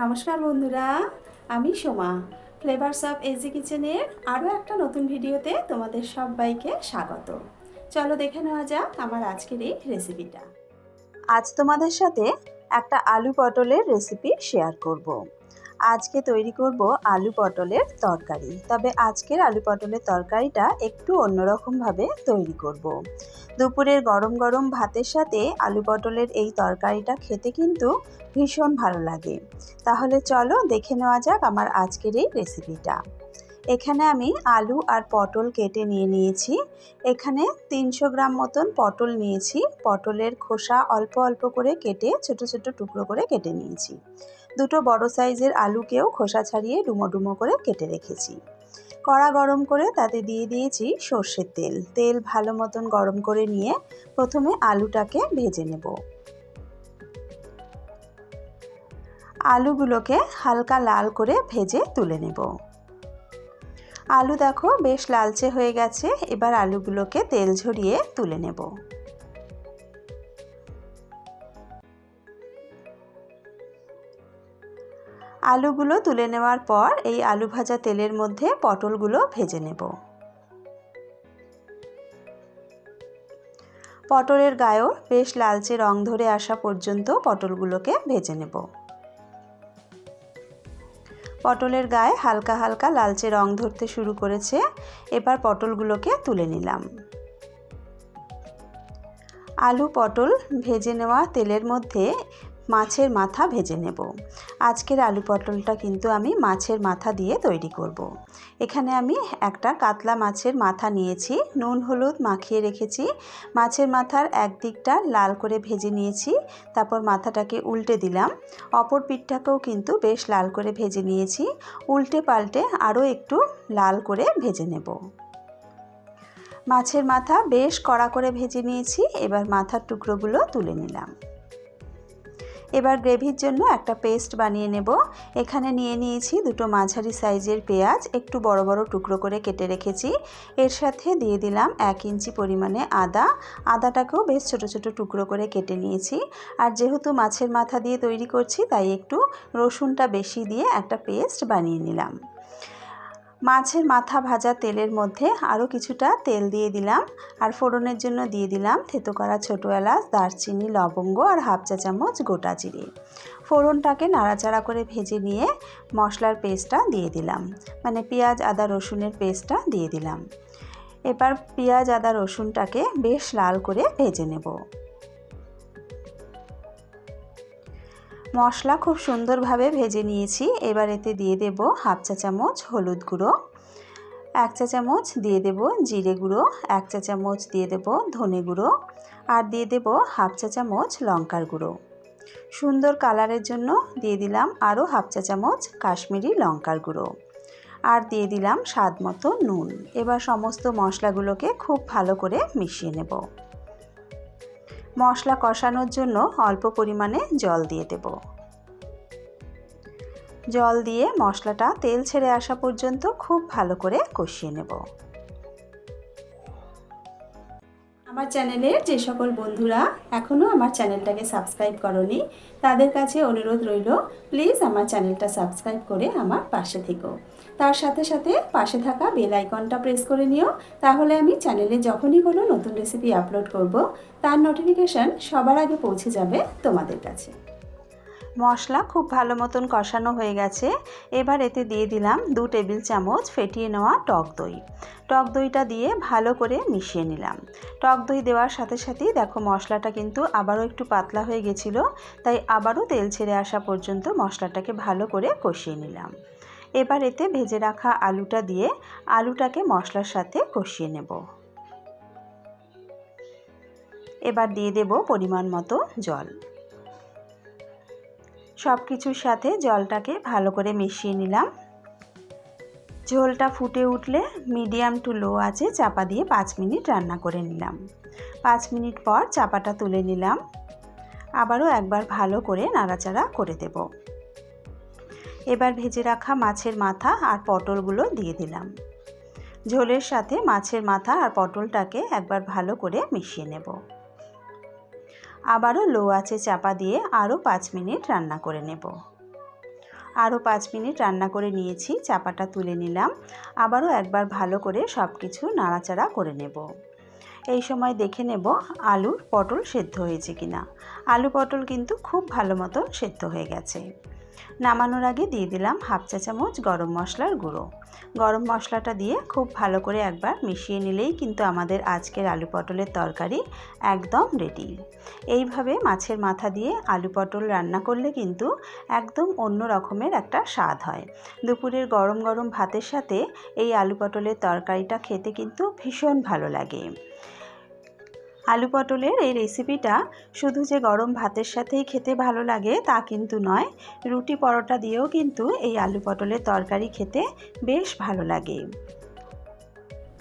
নমস্কার বন্ধুরা, আমি সোমা। ফ্লেভারস অফ এজি কিচেনের আরও একটা নতুন ভিডিওতে তোমাদের সবাইকে স্বাগত। চলো দেখে নেওয়া যাক আমার আজকের এই রেসিপিটা আজ তোমাদের সাথে একটা আলু পটলের রেসিপি শেয়ার করব। আজকে তৈরি করব আলু পটলের তরকারি। তবে আজকের আলু পটলের তরকারিটা একটু অন্যরকমভাবে তৈরি করব। দুপুরের গরম গরম ভাতের সাথে আলু পটলের এই তরকারিটা খেতে কিন্তু ভীষণ ভালো লাগে। তাহলে চলো দেখে নেওয়া যাক আমার আজকের এই রেসিপিটা। এখানে আমি আলু আর পটল কেটে নিয়ে নিয়েছি। এখানে তিনশো গ্রাম মতন পটল নিয়েছি। পটলের খোসা অল্প অল্প করে কেটে ছোট ছোট টুকরো করে কেটে নিয়েছি। দুটো বড় সাইজের আলুকেও খোসা ছাড়িয়ে ডুমো ডুমো করে কেটে রেখেছি। কড়া গরম করে তাতে দিয়ে দিয়েছি সর্ষের তেল। তেল ভালো মতন গরম করে নিয়ে প্রথমে আলুটাকে ভেজে নেব। আলুগুলোকে হালকা লাল করে ভেজে তুলে নেব। আলু দেখো বেশ লালচে হয়ে গেছে, এবার আলুগুলোকে তেল ঝরিয়ে তুলে নেব। আলুগুলো তুলে নেওয়ার পর এই আলু ভাজা তেলের মধ্যে পটলগুলো ভেজে নেব। পটলের গায়েও বেশ লালচে রং ধরে আসা পর্যন্ত পটলগুলোকে ভেজে নেব। পটলের গায়ে হালকা হালকা লালচে রং ধরতে শুরু করেছে, এবার পটলগুলোকে তুলে নিলাম। আলু পটল ভেজে নেওয়া তেলের মধ্যে মাছের মাথা ভেজে নেব। আজকের আলু পটলটা কিন্তু আমি মাছের মাথা দিয়ে তৈরি করব। এখানে আমি একটা কাতলা মাছের মাথা নিয়েছি, নুন, হলুদ মাখিয়ে রেখেছি। মাছের মাথার একদিকটা লাল করে ভেজে নিয়েছি, তারপর মাথাটাকে উল্টে দিলাম। অপর পিঠটাকেও কিন্তু বেশ লাল করে ভেজে নিয়েছি। উল্টে পাল্টে আরও একটু লাল করে ভেজে নেব। মাছের মাথা বেশ কড়া করে ভেজে নিয়েছি, এবার মাথার টুকরোগুলো তুলে নিলাম। এবার গ্রেভির জন্য একটা পেস্ট বানিয়ে নেব। এখানে নিয়ে নিয়েছি দুটো মাঝারি সাইজের পেঁয়াজ, একটু বড় বড় টুকরো করে কেটে রেখেছি। এর সাথে দিয়ে দিলাম এক ইঞ্চি পরিমাণে আদা। আদাটাকেও বেশ ছোট ছোট টুকরো করে কেটে নিয়েছি। আর যেহেতু মাছের মাথা দিয়ে তৈরি করছি, তাই একটু রসুনটা বেশি দিয়ে একটা পেস্ট বানিয়ে নিলাম। মাছের মাথা ভাজা তেলের মধ্যে আরও কিছুটা তেল দিয়ে দিলাম আর ফোড়নের জন্য দিয়ে দিলাম থেতো করা ছোটো এলাচ, দারচিনি, লবঙ্গ আর হাফ চা চামচ গোটা জিরে। ফোড়নটাকে নাড়াচাড়া করে ভেজে নিয়ে মশলার পেস্টটা দিয়ে দিলাম মানে পেঁয়াজ, আদা, রসুনের পেস্টটা দিয়ে দিলাম। এবার পেঁয়াজ, আদা, রসুনটাকে বেশ লাল করে ভেজে নেব। মশলা খুব সুন্দরভাবে ভেজে নিয়েছি। এবার এতে দিয়ে দেব হাফ চা চামচ হলুদ গুঁড়ো, এক চা চামচ দিয়ে দেব জিরে গুঁড়ো, এক চা চামচ দিয়ে দেব ধনে গুঁড়ো আর দিয়ে দেব হাফ চা চামচ লঙ্কার গুঁড়ো। সুন্দর কালারের জন্য দিয়ে দিলাম আরও হাফ চা চামচ কাশ্মীরি লঙ্কার গুঁড়ো আর দিয়ে দিলাম স্বাদ মতো নুন। এবার সমস্ত মশলাগুলোকে খুব ভালো করে মিশিয়ে নেব। মশলা কষানোর জন্য অল্প পরিমাণে জল দিয়ে দেব। জল দিয়ে মশলাটা তেল ছেড়ে আসা পর্যন্ত খুব ভালো করে কষিয়ে নেব। আমার চ্যানেলের যে সকল বন্ধুরা এখনও আমার চ্যানেলটাকে সাবস্ক্রাইব করনি, তাদের কাছে অনুরোধ রইল, প্লিজ আমার চ্যানেলটা সাবস্ক্রাইব করে আমার পাশে থেকো। তার সাথে সাথে পাশে থাকা বেল আইকনটা প্রেস করে নিও। তাহলে আমি চ্যানেলে যখনই কোনো নতুন রেসিপি আপলোড করব, তার নোটিফিকেশান সবার আগে পৌঁছে যাবে তোমাদের কাছে। মশলা খুব ভালো মতন কষানো হয়ে গেছে। এবার এতে দিয়ে দিলাম দু টেবিল চামচ ফেটিয়ে নেওয়া টক দই। টক দইটা দিয়ে ভালো করে মিশিয়ে নিলাম। টক দই দেওয়ার সাথে সাথেই দেখো মশলাটা কিন্তু আবারও একটু পাতলা হয়ে গেছিল, তাই আবারও তেল ছেড়ে আসা পর্যন্ত মশলাটাকে ভালো করে কষিয়ে নিলাম। এবার এতে ভেজে রাখা আলুটা দিয়ে আলুটাকে মশলার সাথে কষিয়ে নেব। এবার দিয়ে দেব পরিমাণ মতো জল। সব কিছুর সাথে জলটাকে ভালো করে মিশিয়ে নিলাম। ঝোলটা ফুটে উঠলে মিডিয়াম টু লো আছে চাপা দিয়ে পাঁচ মিনিট রান্না করে নিলাম। পাঁচ মিনিট পর চাপাটা তুলে নিলাম। আবারও একবার ভালো করে নাড়াচাড়া করে দেব। এবার ভেজে রাখা মাছের মাথা আর পটলগুলো দিয়ে দিলাম। ঝোলের সাথে মাছের মাথা আর পটলটাকে একবার ভালো করে মিশিয়ে নেব। আবারও লো আছে চাপা দিয়ে আরও পাঁচ মিনিট রান্না করে নেব। আরও পাঁচ মিনিট রান্না করে নিয়েছি, চাপাটা তুলে নিলাম। আবারও একবার ভালো করে সব কিছু নাড়াচাড়া করে নেব। এই সময় দেখে নেব আলুর পটল সেদ্ধ হয়েছে কিনা। আলু পটল কিন্তু খুব ভালো মতো সেদ্ধ হয়ে গেছে। নামানোর আগে দিয়ে দিলাম হাফ চা চামচ গরম মশলার গুঁড়ো। গরম মশলাটা দিয়ে খুব ভালো করে একবার মিশিয়ে নিলেই কিন্তু আমাদের আজকের আলু পটলের তরকারি একদম রেডি এইভাবে মাছের মাথা দিয়ে আলু পটল রান্না করলে কিন্তু একদম অন্য রকমের একটা স্বাদ হয়। দুপুরের গরম গরম ভাতের সাথে এই আলু পটলের তরকারিটা খেতে কিন্তু ভীষণ ভালো লাগে। আলু পটলের এই রেসিপিটা শুধু যে গরম ভাতের সাথেই খেতে ভালো লাগে তা কিন্তু নয়, রুটি পরোটা দিয়েও কিন্তু এই আলু পটলের তরকারি খেতে বেশ ভালো লাগে।